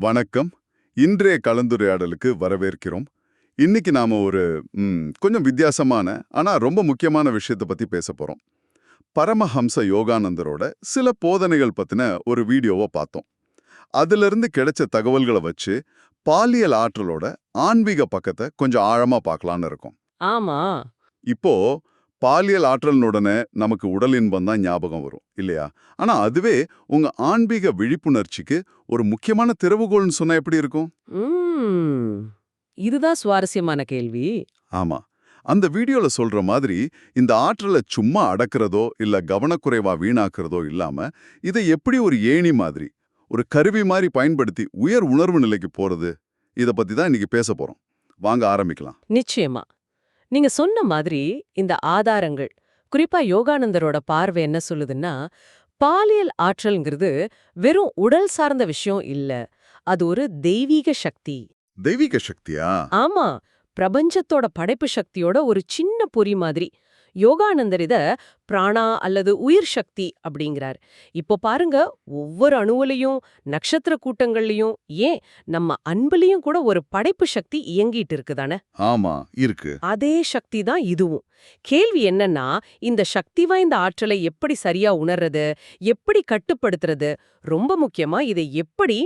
வணக்கம். இன்றைய கலந்துரையாடலுக்கு வரவேற்கிறோம். இன்னைக்கு நாம ஒரு கொஞ்சம் வித்தியாசமான ஆனா ரொம்ப முக்கியமான விஷயத்தை பத்தி பேச போறோம். பரமஹம்ச யோகானந்தரோட சில போதனைகள் பத்தின ஒரு வீடியோவை பார்த்தோம். அதுல இருந்து கிடைச்ச தகவல்களை வச்சு பாலியல் ஆற்றலோட ஆன்மீக பக்கத்தை கொஞ்சம் ஆழமா பார்க்கலான்னு இருக்கோம். ஆமா. இப்போ பாலியல் ஆற்றலினுடனே நமக்கு உடல் இன்பம் தான் ஞாபகம் வரும் இல்லையா? ஆனா அதுவே உங்க ஆன்மீக விழிப்புணர்ச்சிக்கு ஒரு முக்கியமான திறவுகோல்னு சொன்னா எப்படி இருக்கும்? இதுதான் சுவாரஸ்யமான கேள்வி. ஆமா. அந்த வீடியோல சொல்ற மாதிரி இந்த ஆற்றலை சும்மா அடக்கிறதோ இல்ல கவனக்குறைவா வீணாக்குறதோ இல்லாம இதை எப்படி ஒரு ஏணி மாதிரி ஒரு கருவி மாதிரி பயன்படுத்தி உயர் உணர்வு நிலைக்கு போறது இத பத்தி தான் இன்னைக்கு பேச போறோம். வாங்க ஆரம்பிக்கலாம். நிச்சயமா. நீங்க சொன்ன மாதிரி இந்த ஆதாரங்கள் குறிப்பா யோகானந்தரோட பார்வை என்ன சொல்லுதுன்னா பாலியல் ஆற்றல்ங்கிறது வெறும் உடல் சார்ந்த விஷயம் இல்ல அது ஒரு தெய்வீக சக்தி. தெய்வீக சக்தியா? ஆமா பிரபஞ்சத்தோட படைப்பு சக்தியோட ஒரு சின்ன பொறி மாதிரி. யோகானந்தர் இத பிராணா அல்லது உயிர் சக்தி அப்படிங்கிறார். இப்போ பாருங்க ஒவ்வொரு அணுவுலையும் நட்சத்திர கூட்டங்கள்லயும் ஏன் நம்ம அன்புலயும் கூட ஒரு படைப்பு சக்தி இயங்கிட்டு இருக்குதானே? ஆமா இருக்கு. அதே சக்தி தான் இதுவும். கேள்வி என்னன்னா இந்த சக்தி வாய்ந்த ஆற்றலை எப்படி சரியா உணர்றது எப்படி கட்டுப்படுத்துறது ரொம்ப முக்கியமா இதை எப்படி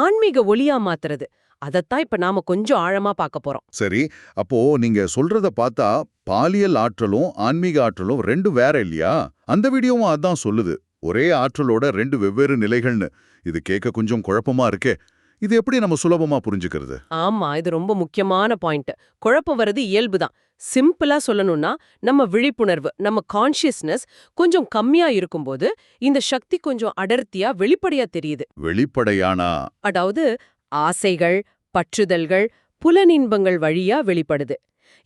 ஆன்மீக ஒளியா மாத்துறது? அதத்தான் இப்ப நாம கொஞ்சம் ஆழமா பார்க்க போறோம். சரி அப்போ நீங்க சொல்றத பார்த்தா பாலியல் ஆற்றலும் ஆன்மீக ஆற்றலும் ரெண்டு வேற இல்லையா? அந்த வீடியோவும் அதான் சொல்லுது. ஒரே ஆற்றலோட ரெண்டு வெவ்வேறு நிலைகள்னு. இது கேட்க கொஞ்சம் குழப்பமா இருக்கே. இது எப்படி நம்ம சுலபமா புரிஞ்சுக்கிறது? ஆமா இது ரொம்ப முக்கியமான பாயிண்ட். குழப்பம் வர்றது இயல்புதான் சிம்பிளா சொல்லணும்னா நம்ம விழிப்புணர்வு நம்ம கான்ஷியஸ்னஸ் கொஞ்சம் கம்மியா இருக்கும்போது இந்த சக்தி கொஞ்சம் அடர்த்தியா வெளிப்படையா தெரியுது. வெளிப்படையானா? அதாவது ஆசைகள் பற்றுதல்கள் புலனின்பங்கள் வழியா வெளிப்படுது.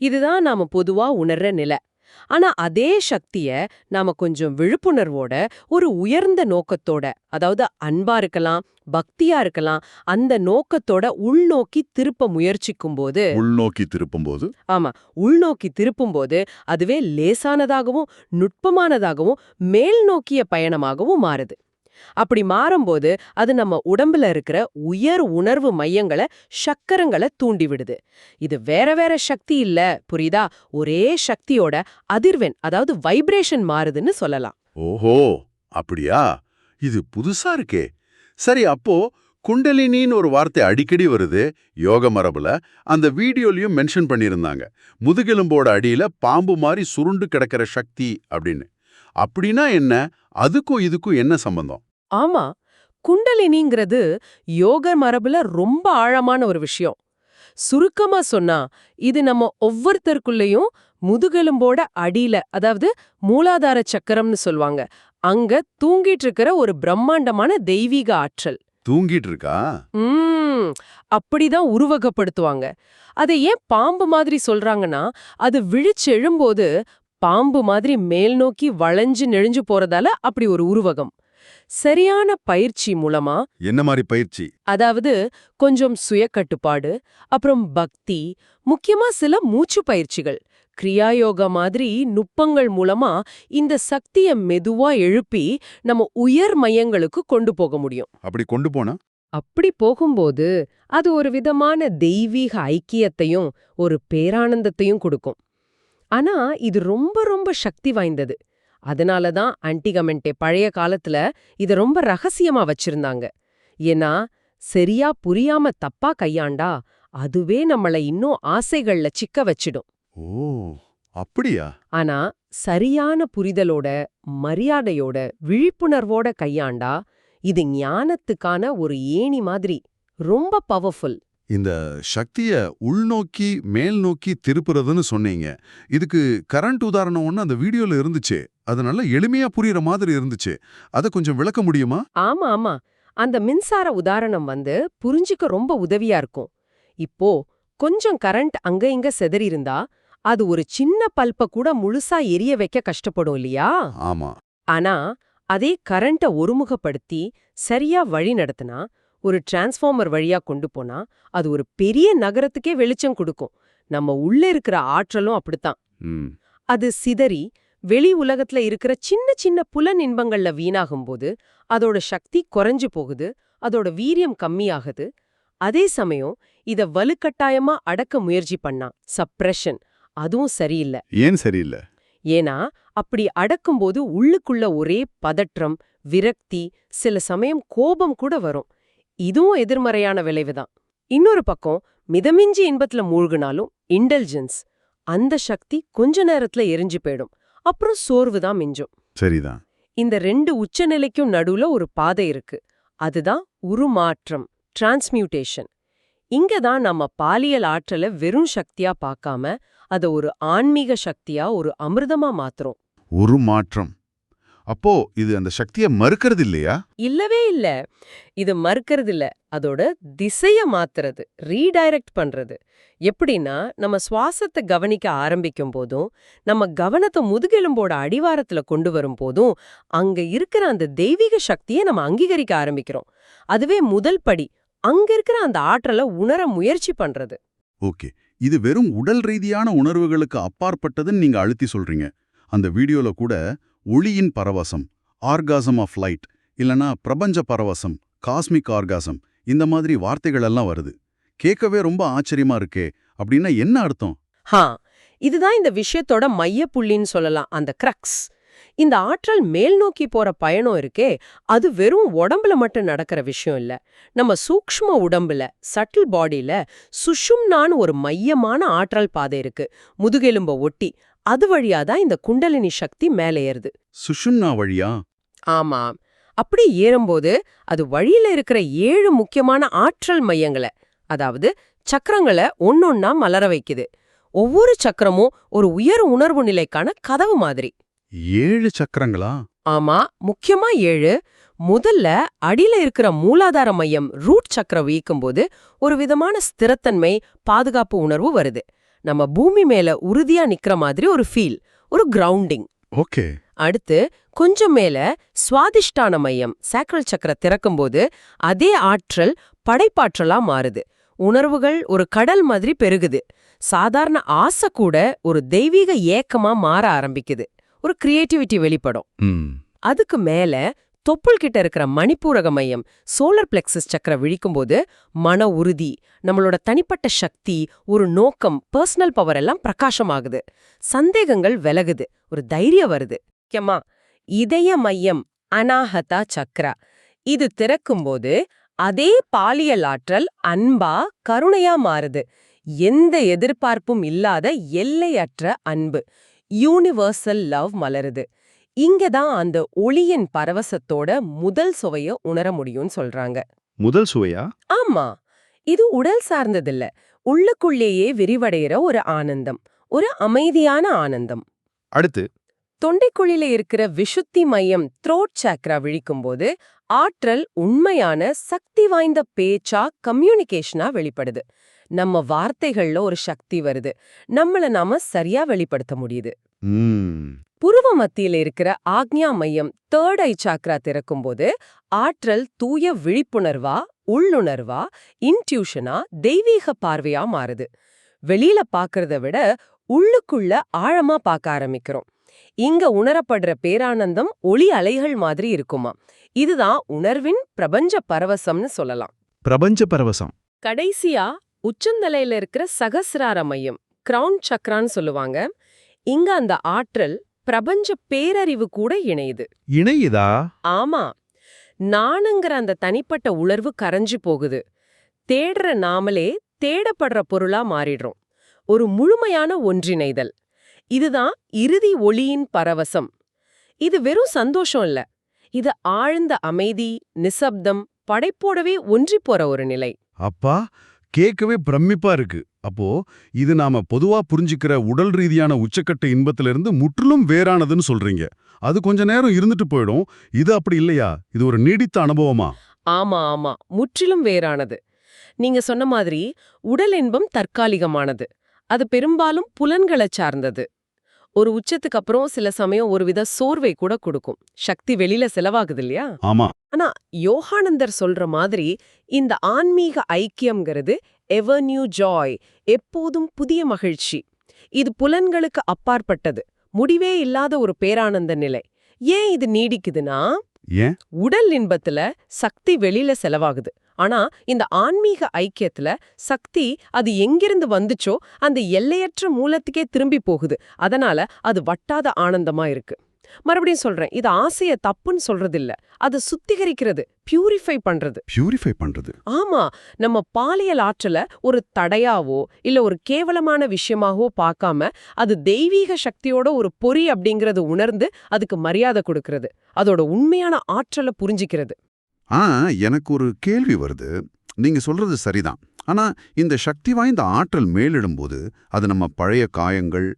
இதுதான் நாம பொதுவா உணர்ற நிலை. ஆனா அதே சக்திய நாம கொஞ்சம் விழிப்புணர்வோட ஒரு உயர்ந்த நோக்கத்தோட அதாவது அன்பா இருக்கலாம் பக்தியா இருக்கலாம் அந்த நோக்கத்தோட உள்நோக்கி திருப்ப முயற்சிக்கும் போது உள்நோக்கி திருப்பும்போது? ஆமா உள்நோக்கி திருப்பும்போது அதுவே லேசானதாகவும் நுட்பமானதாகவும் மேல் நோக்கிய பயணமாகவும் மாறுது. அப்படி மாறும்போது அது நம்ம உடம்புல இருக்கிற உயர் உணர்வு மையங்களை சக்கரங்களை தூண்டி விடுது. இது வேற வேற சக்தி இல்ல புரியுதா? ஒரே சக்தியோட அதிர்வெண் அதாவது வைப்ரேஷன் மாறுதுன்னு சொல்லலாம். ஓஹோ! அப்படியா? இது புதுசா இருக்கே. சரி அப்போ குண்டலினின்னு ஒரு வார்த்தை அடிக்கடி வருது யோக மரபுல. அந்த வீடியோலயும் மென்ஷன் பண்ணியிருந்தாங்க. முதுகெலும்போட அடியில பாம்பு மாதிரி சுருண்டு கிடக்கிற சக்தி அப்படின்னு. அப்படின்னா என்ன? அதுக்கும் இதுக்கும் என்ன சம்பந்தம்? ஆமா. குண்டலினிங்கிறது யோக மரபுல ரொம்ப ஆழமான ஒரு விஷயம். சுருக்கமா சொன்னா இது நம்ம ஒவ்வொருத்தருக்குள்ளேயும் முதுகெலும்போட அடியில அதாவது மூலாதார சக்கரம்னு சொல்லுவாங்க அங்க தூங்கிட்டு இருக்கிற ஒரு பிரம்மாண்டமான தெய்வீக ஆற்றல். தூங்கிட்டு இருக்கா ம். அப்படிதான் உருவகப்படுத்துவாங்க. அதை ஏன் பாம்பு மாதிரி சொல்றாங்கன்னா அது விழிச்செழும்போது பாம்பு மாதிரி மேல் நோக்கி வளைஞ்சு நெழிஞ்சு போறதால அப்படி ஒரு உருவகம். சரியான பயிற்சி மூலமா என்ன மாதிரி பயிற்சி? அதாவது கொஞ்சம் சுயக்கட்டுப்பாடு அப்புறம் பக்தி முக்கியமா சில மூச்சு பயிற்சிகள். கிரியாயோகா மாதிரி நுட்பங்கள் மூலமா இந்த சக்திய மெதுவா எழுப்பி நம்ம உயர் மையங்களுக்கு கொண்டு போக முடியும். அப்படி கொண்டு போனா? அப்படி போகும்போது அது ஒரு விதமான தெய்வீக ஐக்கியத்தையும் ஒரு பேரானந்தத்தையும் கொடுக்கும். ஆனா இது ரொம்ப ரொம்ப சக்தி வாய்ந்தது. அதனால தான் ஆன்டிகமெண்டே பழைய காலத்துல இத ரொம்ப ரகசியமா வச்சிருந்தாங்க. ஏன்னா சரியா புரியாம தப்பா கையாண்டா அதுவே நம்மள இன்னும் ஆசைகள்ல சிக்க வச்சிடும். ஓ அப்படியா? ஆனா சரியான புரிதலோட மரியாதையோட விழிப்புணர்வோட கையாண்டா இது ஞானத்துக்கான ஒரு ஏணி மாதிரி ரொம்ப பவர்ஃபுல். இந்த சக்திய உள்நோக்கி மேல் நோக்கி திருப்புறதுன்னு சொன்னீங்க. இதுக்கு கரண்ட் உதாரணம் ஒன்று அந்த வீடியோல இருந்துச்சு. அது நல்லா எளிமையா புரியுற மாதிரி இருந்துச்சு. அதை கொஞ்சம் விளக்க முடியுமா? ஆமா ஆமா. அந்த மின்சார உதாரணம் வந்து புரிஞ்சிக்க ரொம்ப உதவியா இருக்கும். இப்போ கொஞ்சம் கரண்ட் அங்க இங்க செதறி இருந்தா அது ஒரு சின்ன பல்ப கூட முழுசா எரிய வைக்க கஷ்டப்படும் இல்லையா? ஆமா. ஆனா அதே கரண்ட ஒருமுகப்படுத்தி சரியா வழி நடத்தினா ஒரு டிரான்ஸ்ஃபார்மர் வழியா கொண்டு போனா அது ஒரு பெரிய நகரத்துக்கே வெளிச்சம் கொடுக்கும். நம்ம உள்ள இருக்கிற ஆற்றலும் அப்படித்தான். அது சிதறி வெளி உலகத்துல இருக்கிற சின்ன சின்ன புலன் இன்பங்கள்ல வீணாகும்போது அதோட சக்தி குறைஞ்சு போகுது அதோட வீரியம் கம்மியாகுது. அதே சமயம் இத வலுக்கட்டாயமா அடக்க முயற்சி பண்ணா சப்ரெஷன் அதுவும் சரியில்லை. ஏன் சரியில்லை? ஏன்னா அப்படி அடக்கும்போது உள்ளுக்குள்ள ஒரே பதற்றம் விரக்தி சில சமயம் கோபம் கூட வரும். இதுவும் எதிர்மறையான விளைவுதான் இன்னொரு பக்கம் மிதமிஞ்சி இன்பத்துல மூழ்கினாலும் இன்டெலிஜென்ஸ் அந்த சக்தி கொஞ்ச நேரத்துல எரிஞ்சு போயிடும். அப்புறம் சோர்வு தான் மிஞ்சும். சரிதான். இந்த ரெண்டு உச்சநிலைக்கும் நடுவுல ஒரு பாதை இருக்கு. அதுதான் உருமாற்றம் டிரான்ஸ்மியூட்டேஷன் இங்க தான் நம்ம பாலியல் ஆற்றலை வெறும் சக்தியா பார்க்காம அத ஒரு ஆன்மீக சக்தியா ஒரு அமிர்தமா மாத்துறோம். ஒரு மாற்றம் அப்போ இது அந்த சக்தியை மறுக்கிறது இல்லையா இல்லவே இல்ல. இது மறுக்கிறது இல்ல அதோட திசைய மாத்துறது ரீடைரக்ட் பண்றது. எப்படின்னா நம்ம சுவாசத்தை கவனிக்க ஆரம்பிக்கும் போதும் நம்ம கவனத்தை முதுகெலும்போட அடிவாரத்துல கொண்டு வரும் போதும் அங்க இருக்கிற அந்த தெய்வீக சக்தியை நம்ம அங்கீகரிக்க ஆரம்பிக்கிறோம். அதுவே முதல் படி அங்க இருக்கிற அந்த ஆற்றலை உணர முயற்சி பண்றது. ஓகே. இது வெறும் உடல் ரீதியான உணர்வுகளுக்கு அப்பாற்பட்டதுன்னு நீங்க அழுத்தி சொல்றீங்க. அந்த வீடியோல கூட ஒளியின் பரவசம் ஆர்காசம் ஆஃப் லைட் இல்லனா பிரபஞ்ச பரவசம் காஸ்மிக் ஆர்காசம் இந்த மாதிரி வார்த்தைகள் எல்லாம் வருது. கேட்கவே ரொம்ப ஆச்சரியமா இருக்கே அப்படின்னா என்ன அர்த்தம்? ஹா இதுதான் இந்த விஷயத்தோட மையப்புள்ளின்னு சொல்லலாம் அந்த கிரக்ஸ் இந்த ஆற்றல் மேல் நோக்கி போற பயணம் இருக்கே அது வெறும் உடம்புல மட்டும் நடக்கிற விஷயம் இல்ல. நம்ம சூக்ஷ்ம உடம்புல சட்டில் பாடியில சுஷும்னான்னு ஒரு மையமான ஆற்றல் பாதை இருக்கு. முதுகெலும்ப ஒட்டி அது வழியா தான் இந்த குண்டலினி சக்தி மேலே ஏறுது. சுஷும்னா வழியா? ஆமா. அப்படி ஏறும்போது அது வழியில இருக்கிற ஏழு முக்கியமான ஆற்றல் மையங்களை அதாவது சக்கரங்களை ஒன்னொன்னா மலர வைக்குது. ஒவ்வொரு சக்கரமும் ஒரு உயர் உணர்வு நிலைக்கான கதவு மாதிரி. ஏழு சக்கரங்களா? ஆமா. முக்கியமா ஏழு. முதல்ல அடியில இருக்கிற மூலாதார மையம் ரூட் சக்கரம் வீக்கும்போது ஒரு விதமான ஸ்திரத்தன்மை பாதுகாப்பு உணர்வு வருது. நம்ம பூமி மேல உறுதியா நிக்கிற மாதிரி ஒரு ஃபீல் ஒரு கிரவுண்டிங் ஓகே. அடுத்து கொஞ்சம் மேல சுவாதிஷ்டான மையம் சாக்ரல் சக்கர திறக்கும்போது அதே ஆற்றல் படைப்பாற்றலா மாறுது. உணர்வுகள் ஒரு கடல் மாதிரி பெருகுது. சாதாரண ஆசை கூட ஒரு தெய்வீக ஏக்கமா மாற ஆரம்பிக்குது. ஒரு கிரியேட்டிவிட்டி வெளிப்படும். அதுக்கு மேல தொப்புள் கிட்ட இருக்கிற மணிப்பூரக மையம் சோலர் பிளெக்சஸ் சக்கர விழிக்கும்போது மன உறுதி நம்மளோட தனிப்பட்ட சக்தி ஒரு நோக்கம் பர்சனல் பவர் எல்லாம் பிரகாசமாகுது. சந்தேகங்கள் விலகுது ஒரு தைரியம் வருது. முக்கியமா இதய மையம் அனாஹதா சக்ரா. இது திறக்கும்போது அதே பாலியல் ஆற்றல் அன்பா கருணையா மாறுது. எந்த எதிர்பார்ப்பும் இல்லாத எல்லையற்ற அன்பு யூனிவர்சல் லவ் மலருது. இங்க தான் அந்த ஒளியின் பரவசத்தோட முதல் சுவைய உணர முடியும்னு சொல்றாங்க. முதல் சுவையா? ஆமா. இது உடல் சார்ந்ததில்ல. உள்ளுக்குள்ளேயே விரிவடைகிற ஒரு ஆனந்தம். ஒரு அமைதியான ஆனந்தம். அடுத்து. தொண்டைக்குழியில இருக்கிற விஷுத்தி மையம் த்ரோட் சாக்ரா விழிக்கும்போது ஆற்றல் உண்மையான சக்தி வாய்ந்த பேச்சா கம்யூனிகேஷனா வெளிப்படுது. நம்ம வார்த்தைகள்ல ஒரு சக்தி வருது. நம்மள நாம சரியா வெளிப்படுத்த முடியுது. புருவ மத்தியில இருக்கிற ஆக்ஞா மையம் தேர்ட் ஐ சாக்ரா திறக்கும்போது ஆற்றல் தூய விழிப்புணர்வா உள்ளுணர்வா இன்ட்யூஷனா தெய்வீக பார்வையா மாறுது. வெளியில பாக்குறத விட உள்ளுக்குள்ள ஆழமா பார்க்க ஆரம்பிக்கிறோம். இங்க உணரப்படுற பேரானந்தம் ஒளி அலைகள் மாதிரி இருக்குமா. இதுதான் உணர்வின் பிரபஞ்ச பரவசம்னு சொல்லலாம். பிரபஞ்ச பரவசம். கடைசியா உச்சந்தலையில இருக்கிற சகசிரார மையம் கிரவுன் சக்ரான்னு சொல்லுவாங்க. இங்க அந்த ஆற்றல் பிரபஞ்ச பேரறிவு கூட இணையுது. இணையுதா? ஆமா. நானுங்கிற அந்த தனிப்பட்ட உணர்வு கரைஞ்சு போகுது. தேடுற நாமளே தேடப்படுற பொருளா மாறிடுறோம். ஒரு முழுமையான ஒன்றிணைதல். இதுதான் இறுதி ஒளியின் பரவசம். இது வெறும் சந்தோஷம் இல்ல. இது ஆழ்ந்த அமைதி நிசப்தம் படைப்போடவே ஒன்றிப் போற ஒரு நிலை. அப்பா கேட்கவே பிரமிப்பா இருக்கு. அப்போ இது நாம பொதுவா புரிஞ்சுக்கிற உடல் ரீதியான உச்சக்கட்ட இன்பத்திலிருந்து முற்றிலும் வேறானதுன்னு சொல்றீங்க. அது கொஞ்ச நேரம் இருந்துட்டு போயிடும். இது அப்படி இல்லையா? இது ஒரு நீடித்த அனுபவமா? ஆமா ஆமா. முற்றிலும் வேறானது. நீங்க சொன்ன மாதிரி உடல் இன்பம் தற்காலிகமானது. அது பெரும்பாலும் புலன்களை சார்ந்தது. ஒரு உச்சத்துக்கு அப்புறம் சில சமயம் ஒருவித சோர்வை கூட கொடுக்கும். சக்தி வெளியில செலவாகுது இல்லையா? ஆமா. ஆனா யோகானந்தர் சொல்ற மாதிரி இந்த ஆன்மீக ஐக்கியம்ங்கிறது எவர் நியூ ஜாய் எப்போதும் புதிய மகிழ்ச்சி. இது புலன்களுக்கு அப்பாற்பட்டது. முடிவே இல்லாத ஒரு பேரானந்த நிலை. ஏன் இது நீடிக்குதுன்னா? உடல் இன்பத்துல சக்தி வெளியில செலவாகுது. ஆனா இந்த ஆன்மீக ஐக்கியத்துல சக்தி அது எங்கிருந்து வந்துச்சோ அந்த எல்லையற்ற மூலத்துக்கே திரும்பி போகுது. அதனால அது வட்டாத ஆனந்தமா இருக்கு. மறுபடியும் சொல்றேன் இது ஆசைய தப்புன்னு சொல்றது இல்ல அது சுத்திகரிக்கிறது பியூரிஃபை பண்றது. பியூரிஃபை பண்றது. ஆமா நம்ம பாலியல் ஆற்றல ஒரு தடையாவோ இல்ல ஒரு கேவலமான விஷயமாகவோ பார்க்காம அது தெய்வீக சக்தியோட ஒரு பொறி அப்படிங்கறது உணர்ந்து அதுக்கு மரியாதை கொடுக்கறது. அதோட உண்மையான ஆற்றலை புரிஞ்சிக்கிறது. ஆ எனக்கு ஒரு கேள்வி வருது. நீங்க சொல்றது சரிதான். ஆனா இந்த சக்தி வாய்ந்த ஆற்றல் மேலிடும்போது அது நம்ம பழைய காயங்கள்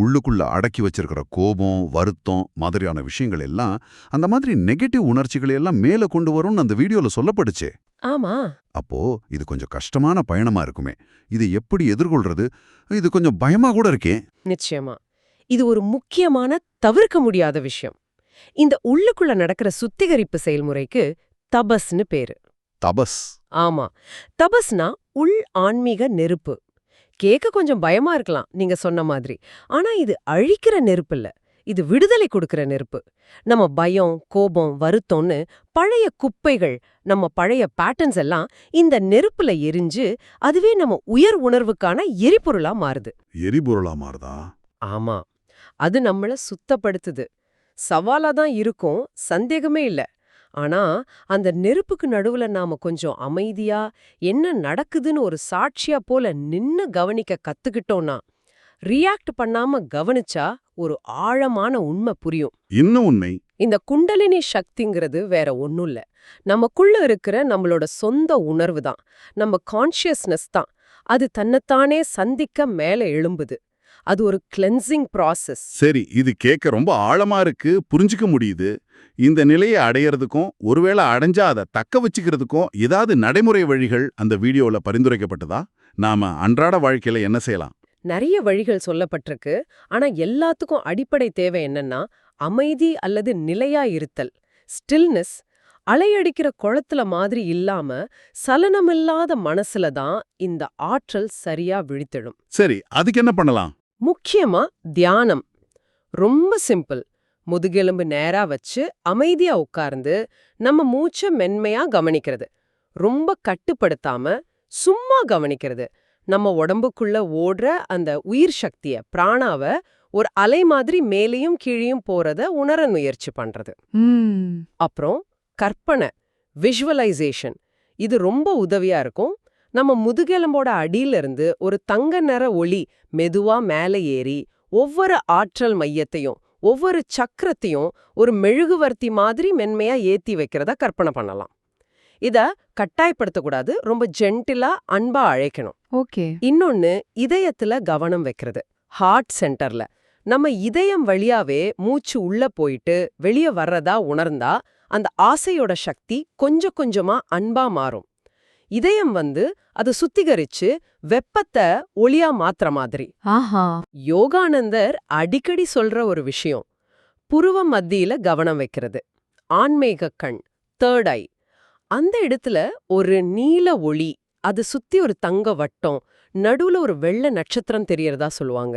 உள்ளுக்குள்ள அடக்கி வச்சிருக்கிற கோபம் வருத்தம் மாதிரியான விஷயங்கள் எல்லாம் அந்த மாதிரி நெகட்டிவ் உணர்ச்சிகளை எல்லாம் மேல கொண்டு வரும்னு அந்த வீடியோல சொல்லப்படுச்சே. ஆமா. அப்போ இது கொஞ்சம் கஷ்டமான பயணமா இருக்குமே. இது எப்படி எதிர்கொள்றது? இது கொஞ்சம் பயமா கூட இருக்கே. நிச்சயமா. இது ஒரு முக்கியமான தவிர்க்க முடியாத விஷயம். இந்த உள்ளுக்குள்ள நடக்கிற சுத்திகரிப்பு செயல்முறைக்கு தபஸ்னு பேரு. தபஸ். ஆமா. தபஸ்னா உள் ஆன்மீக நெருப்பு. கேட்க கொஞ்சம் பயமா இருக்கலாம் நீங்க சொன்ன மாதிரி. ஆனா இது அழிக்கிற நெருப்பு இல்ல. இது விடுதலை கொடுக்கிற நெருப்பு. நம்ம பயம் கோபம் வருத்தம்னு பழைய குப்பைகள் நம்ம பழைய பேட்டர்ன்ஸ் எல்லாம் இந்த நெருப்புல எரிஞ்சு அதுவே நம்ம உயர் உணர்வுக்கான எரிபொருளா மாறுது. எரிபொருளா மாறுதா? ஆமா. அது நம்மள சுத்தப்படுத்துது. சவாலா தான் இருக்கும் சந்தேகமே இல்ல. ஆனா அந்த நெருப்புக்கு நடுவுல நாம கொஞ்சம் அமைதியா என்ன நடக்குதுன்னு ஒரு சாட்சியா போல நின்னு கவனிக்க கத்துக்கிட்டோம்னா ரியாக்ட் பண்ணாம கவனிச்சா ஒரு ஆழமான உண்மை புரியும். இன்னும் உண்மை? இந்த குண்டலினி சக்திங்கிறது வேற ஒண்ணும் இல்ல. நமக்குள்ள இருக்கிற நம்மளோட சொந்த உணர்வு தான். நம்ம கான்ஷியஸ்னஸ் தான். அது தன்னைத்தானே சந்திக்க மேல எழும்புது. அது ஒரு கிளென்சிங் ப்ராசஸ் சரி இது கேட்க ரொம்ப ஆழமா இருக்கு புரிஞ்சுக்க முடியுது. இந்த நிலையை அடையறதுக்கும் ஒருவேளை அடைஞ்சா அதை தக்க வச்சுக்கிறதுக்கும் ஏதாவது நடைமுறை வழிகள் அந்த வீடியோல பரிந்துரைக்கப்பட்டதா? நாம அன்றாட வாழ்க்கையில என்ன செய்யலாம்? நிறைய வழிகள் சொல்லப்பட்டிருக்கு. ஆனா எல்லாத்துக்கும் அடிப்படை தேவை என்னன்னா அமைதி அல்லது நிலையா இருத்தல் ஸ்டில்னஸ் அலையடிக்கிற குளத்துல மாதிரி இல்லாம சலனமில்லாத மனசுல தான் இந்த ஆற்றல் சரியா விழித்தெழும். சரி அதுக்கு என்ன பண்ணலாம்? முக்கியமா தியானம். ரொம்ப சிம்பிள். முதுகெலும்பு நேரா வச்சு அமைதியா உட்கார்ந்து நம்ம மூச்ச மென்மையா கவனிக்கிறது. ரொம்ப கட்டுப்படுத்தாம சும்மா கவனிக்கிறது. நம்ம உடம்புக்குள்ள ஓடுற அந்த உயிர் சக்திய பிராணாவ ஒரு அலை மாதிரி மேலேயும் கீழேயும் போறத உணர முயற்சி பண்றது. அப்புறம் கற்பனை விஷுவலைசேஷன் இது ரொம்ப உதவியா இருக்கும். நம்ம முதுகெலும்போட அடியில இருந்து ஒரு தங்க நிற ஒளி மெதுவா மேலே ஏறி ஒவ்வொரு ஆற்றல் மையத்தையும் ஒவ்வொரு சக்கரத்தையும் ஒரு மெழுகுவர்த்தி மாதிரி மென்மையா ஏத்தி வைக்கிறத கற்பனை பண்ணலாம். இத கட்டாயப்படுத்தக்கூடாது ரொம்ப ஜென்டிலா அன்பா அழைக்கணும். ஓகே. இன்னொன்னு இதயத்துல கவனம் வைக்கிறது. ஹார்ட் சென்டர்ல. நம்ம இதயம் வழியாவே மூச்சு உள்ள போயிட்டு வெளிய வர்றதா உணர்ந்தா அந்த ஆசையோட சக்தி கொஞ்சம் கொஞ்சமா அன்பா மாறும். இதயம் வந்து அது சுத்திகரிச்சு வெப்பத்தை ஒளியா மாத்துற மாதிரி. ஆஹா. யோகானந்தர் அடிக்கடி சொல்ற ஒரு விஷயம் புருவ மத்தியில கவனம் வைக்கிறது. ஆன்மீக கண் தேர்ட் ஐ அந்த இடத்துல ஒரு நீல ஒளி அது சுத்தி ஒரு தங்க வட்டம் நடுவுல ஒரு வெள்ளை நட்சத்திரம் தெரியறதா சொல்லுவாங்க.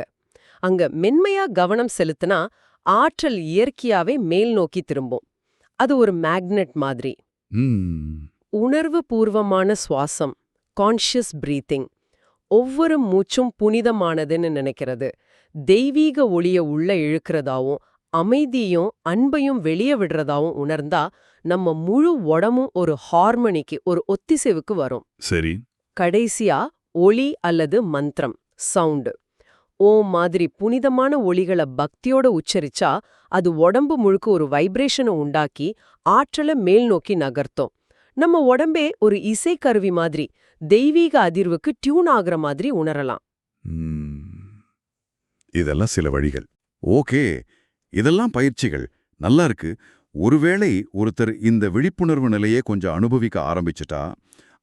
அங்க மென்மையா கவனம் செலுத்தினா ஆற்றல் இயற்கையாவே மேல் நோக்கி திரும்பும். அது ஒரு மேக்னெட் மாதிரி. ம். உணர்வு பூர்வமான சுவாசம் கான்ஷியஸ் பிரீத்திங் ஒவ்வொரு மூச்சும் புனிதமானதுன்னு நினைக்கிறது. தெய்வீக ஒளிய உள்ள இழுக்கிறதாவும் அமைதியும் அன்பையும் வெளிய விடுறதாவும் உணர்ந்தா நம்ம முழு உடமும் ஒரு ஹார்மனிக்கு ஒரு ஒத்திசைவுக்கு வரும். சரி. கடைசியா ஒளி அல்லது மந்திரம் சவுண்டு ஓம் மாதிரி புனிதமான ஒளிகளை பக்தியோட உச்சரிச்சா அது உடம்பு முழுக்க ஒரு வைப்ரேஷனை உண்டாக்கி ஆற்றலை மேல் நோக்கி நகர்த்தும். நம்ம உடம்பே ஒரு இசைக்கருவி மாதிரி தெய்வீக அதிர்வுக்கு டியூன் ஆகுற மாதிரி உணரலாம். இதெல்லாம் சில வழிகள். ஓகே இதெல்லாம் பயிற்சிகள். நல்லா இருக்கு. ஒருவேளை ஒருத்தர் இந்த விழிப்புணர்வு நிலையே கொஞ்சம் அனுபவிக்க ஆரம்பிச்சுட்டா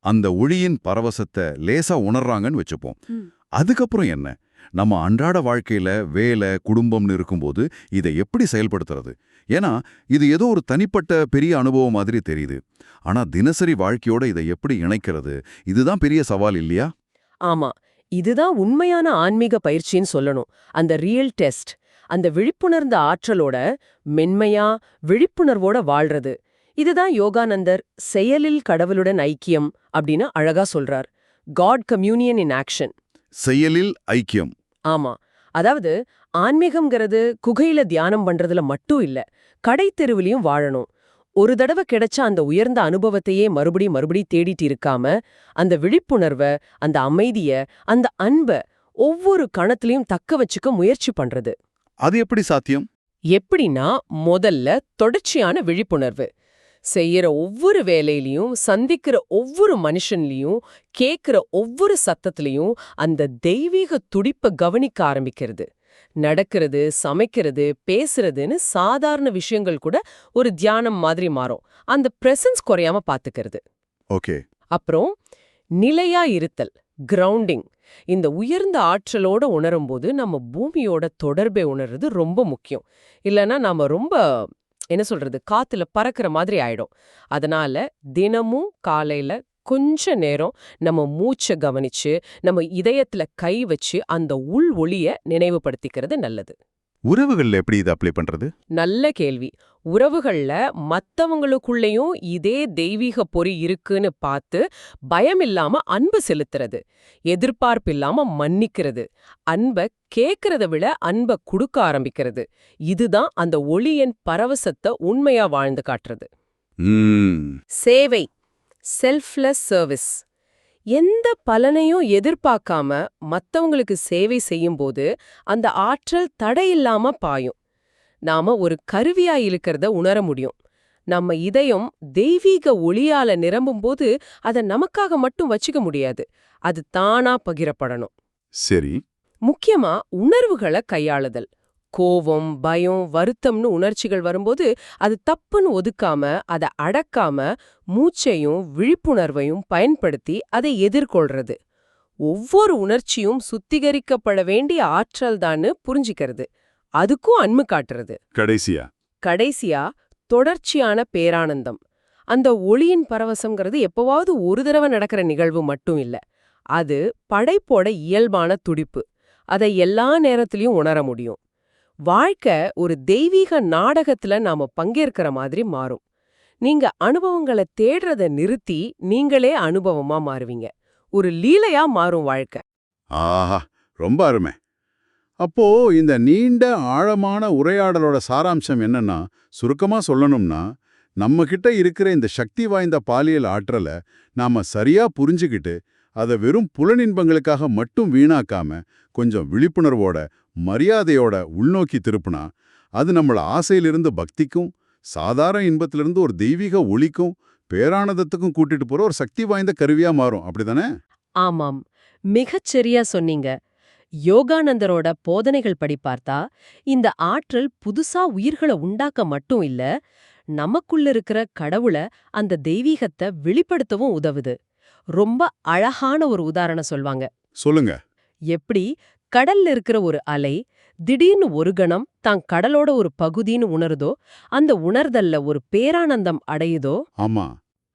அந்த ஒளியின் பரவசத்தை லேசா உணர்றாங்கன்னு வச்சுப்போம். அதுக்கப்புறம் என்ன? நம்ம அன்றாட வாழ்க்கையில வேலை குடும்பம்னு இருக்கும்போது இதை எப்படி செயல்படுத்துறது? ஏன்னா இது ஏதோ ஒரு தனிப்பட்ட பெரிய அனுபவம் மாதிரி தெரியுது. ஆனா தினசரி வாழ்க்கையோட இதை எப்படி இணைக்கிறது? இதுதான் பெரிய சவால் இல்லையா? ஆமா. இதுதான் உண்மையான ஆன்மீக பயிற்சின்னு சொல்லணும். அந்த ரியல் டெஸ்ட் அந்த விழிப்புணர்ந்த ஆற்றலோட மென்மையா விழிப்புணர்வோட வாழ்றது. இதுதான் யோகானந்தர் செயலில் கடவுளுடன் ஐக்கியம் அப்படின்னு அழகா சொல்றார். காட் கம்யூனியன் இன் ஆக்ஷன் செயலில் ஐக்கியம். ஆமா. அதாவது ஆன்மீகம்ங்கிறது குகையில தியானம் பண்றதுல மட்டும் இல்ல கடை தெருவிலையும் வாழணும். ஒரு தடவை கிடைச்ச அந்த உயர்ந்த அனுபவத்தையே மறுபடி மறுபடி தேடிட்டு இருக்காம அந்த விழிப்புணர்வ அந்த அமைதிய அந்த அன்ப ஒவ்வொரு கணத்திலையும் தக்க வச்சுக்க முயற்சி பண்றது. அது எப்படி சாத்தியம்? எப்படின்னா முதல்ல தொடர்ச்சியான விழிப்புணர்வு. செய்யற ஒவ்வொரு வேலையிலயும் சந்திக்கிற ஒவ்வொரு மனுஷன்லயும் கேக்குற ஒவ்வொரு சத்தத்திலையும் அந்த தெய்வீக துடிப்பை கவனிக்க ஆரம்பிக்கிறது. நடக்கிறது சமைக்கிறது பேசுறதுன்னு சாதாரண விஷயங்கள் கூட ஒரு தியானம் மாதிரி மாறும். அந்த பிரசன்ஸ் குறையாம பாத்துக்கிறது. ஓகே. அப்புறம் நிலையா இருத்தல் கிரவுண்டிங் இந்த உயர்ந்த ஆற்றலோட உணரும்போது நம்ம பூமியோட தொடர்பை உணர்றது ரொம்ப முக்கியம். இல்லைன்னா நாம ரொம்ப என்ன சொல்றது? காத்துல பறக்கிற மாதிரி ஆயிடும். அதனால தினமும் காலையில கொஞ்ச நேரம் நம்ம மூச்சை கவனிச்சு நம்ம இதயத்துல கை வச்சு அந்த உள் ஒளிய நினைவுபடுத்திக்கிறது நல்லது. உறவுகள்ல எப்படி இதை அப்ளை பண்றது? நல்ல கேள்வி. உறவுகள்ல மத்தவங்களுக்குள்ளேயும் இதே தெய்வீக பொறி இருக்குன்னு பார்த்து பயம் இல்லாம அன்பு செலுத்துறது. எதிர்பார்ப்பு இல்லாம மன்னிக்கிறது. அன்ப கேக்குறத விட அன்ப குடுக்க ஆரம்பிக்கிறது. இதுதான் அந்த ஒளியின் பரவசத்தை உண்மையா வாழ்ந்து காட்டுறது. சேவை. செல்ஃப்லெஸ் சர்வீஸ் எந்த பலனையும் எதிர்பார்க்காம மத்தவங்களுக்கு சேவை செய்யும்போது அந்த ஆற்றல் தடையில்லாம பாயும். நாம ஒரு கருவியா இழுக்கிறத உணர முடியும். நம்ம இதயம் தெய்வீக ஒளியால நிரம்பும்போது அதை நமக்காக மட்டும் வச்சுக்க முடியாது. அது தானா பகிரப்படணும். சரி. முக்கியமா உணர்வுகளை கையாளுதல். கோவம் பயம் வருத்தம்னு உணர்ச்சிகள் வரும்போது அது தப்புன்னு ஒதுக்காம அதை அடக்காம மூச்சையும் விழிப்புணர்வையும் பயன்படுத்தி அதை எதிர்கொள்றது. ஒவ்வொரு உணர்ச்சியும் சுத்திகரிக்கப்பட வேண்டிய ஆற்றல்தான்னு புரிஞ்சிக்கிறது. அதுக்கும் அன்பு காட்டுறது. கடைசியா? கடைசியா தொடர்ச்சியான பேரானந்தம். அந்த ஒளியின் பரவசம்ங்கிறது எப்பவாவது ஒரு தடவை நடக்கிற நிகழ்வு மட்டும் இல்ல. அது படைப்போட இயல்பான துடிப்பு. அதை எல்லா நேரத்திலயும் உணர முடியும். வாழ்க்கை ஒரு தெய்வீக நாடகத்துல நாம பங்கேற்கிற மாதிரி மாறும். நீங்க அனுபவங்களை தேடுறத நிறுத்தி நீங்களே அனுபவமா மாறுவீங்க. ஒரு லீலையா மாறும் வாழ்க்கை. ஆஹா ரொம்ப அருமை. அப்போ இந்த நீண்ட ஆழமான உரையாடலோட சாராம்சம் என்னன்னா சுருக்கமா சொல்லணும்னா நம்ம கிட்ட இருக்கிற இந்த சக்தி வாய்ந்த பாலியல் ஆற்றலை நாம சரியா புரிஞ்சுக்கிட்டு அதை வெறும் புலனின்பங்களுக்காக மட்டும் வீணாக்காம கொஞ்சம் விழிப்புணர்வோட மரியாதையோட உள்நோக்கி திருப்புனா அது நம்மள ஆசையிலிருந்து பக்திக்கும் சாதாரண இன்பத்திலிருந்து ஒரு தெய்வீக ஒளிக்கும் பேரானந்தத்துக்கும் கூட்டிட்டு போற ஒரு சக்தி வாய்ந்த கருவியா மாறும். அப்படிதானே? ஆமாம். மிகச் சரியா சொன்னீங்க. யோகானந்தரோட போதனைகள் படி பார்த்தா இந்த ஆற்றல் புதுசா உயிர்களை உண்டாக்க மட்டும் இல்ல நமக்குள்ள இருக்கிற கடவுள அந்த தெய்வீகத்தை வெளிப்படுத்தவும் உதவுது. ரொம்ப அழகான ஒரு உதாரணம் சொல்வாங்க. சொல்லுங்க. எப்படி? கடல்ல இருக்கிற ஒரு அலை திடீர்னு ஒரு கணம் தான் கடலோட ஒரு பகுதின்னு உணருதோ அந்த உணர்தல்ல ஒரு பேரானந்தம் அடையுதோ? ஆமா.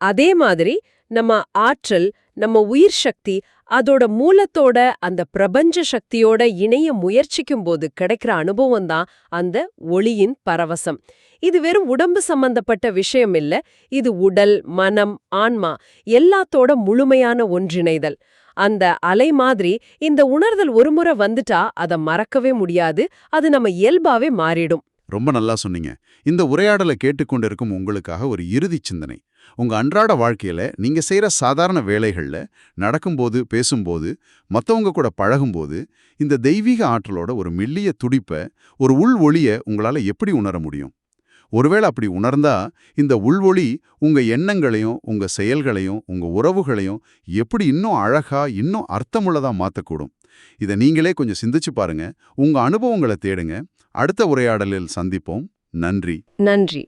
அதே மாதிரி நம்ம ஆற்றல் நம்ம உயிர் சக்தி அதோட மூலத்தோட அந்த பிரபஞ்ச சக்தியோட இணைய முயற்சிக்கும் போது கிடைக்கிற அனுபவம் தான் அந்த ஒளியின் பரவசம். இது வெறும் உடம்பு சம்பந்தப்பட்ட விஷயம் இல்ல இது உடல் மனம் ஆன்மா எல்லாத்தோட முழுமையான ஒன்றிணைதல். அந்த அலை மாதிரி இந்த உணர்தல் ஒருமுறை வந்துட்டா அத மறக்கவே முடியாது. அது நம்ம இயல்பாவே மாறிடும். ரொம்ப நல்லா சொன்னீங்க. இந்த உரையாடலை கேட்டுக்கொண்டிருக்கும் உங்களுக்காக ஒரு இறுதி சிந்தனை. உங்க அன்றாட வாழ்க்கையில நீங்க செய்யற சாதாரண வேலைகள்ல நடக்கும்போது பேசும்போது மத்தவங்க கூட பழகும்போது இந்த தெய்வீக ஆற்றலோட ஒரு மெல்லிய துடிப்ப ஒரு உள் ஒளிய உங்களால எப்படி உணர முடியும்? ஒருவேளை அப்படி உணர்ந்தா இந்த உள்வொளி உங்க எண்ணங்களையும் உங்க செயல்களையும் உங்க உறவுகளையும் எப்படி இன்னும் அழகா இன்னும் அர்த்தமுள்ளதா மாத்தக்கூடும். இதை நீங்களே கொஞ்சம் சிந்திச்சு பாருங்க. உங்க அனுபவங்களை தேடுங்க. அடுத்த உரையாடலில் சந்திப்போம். நன்றி. நன்றி.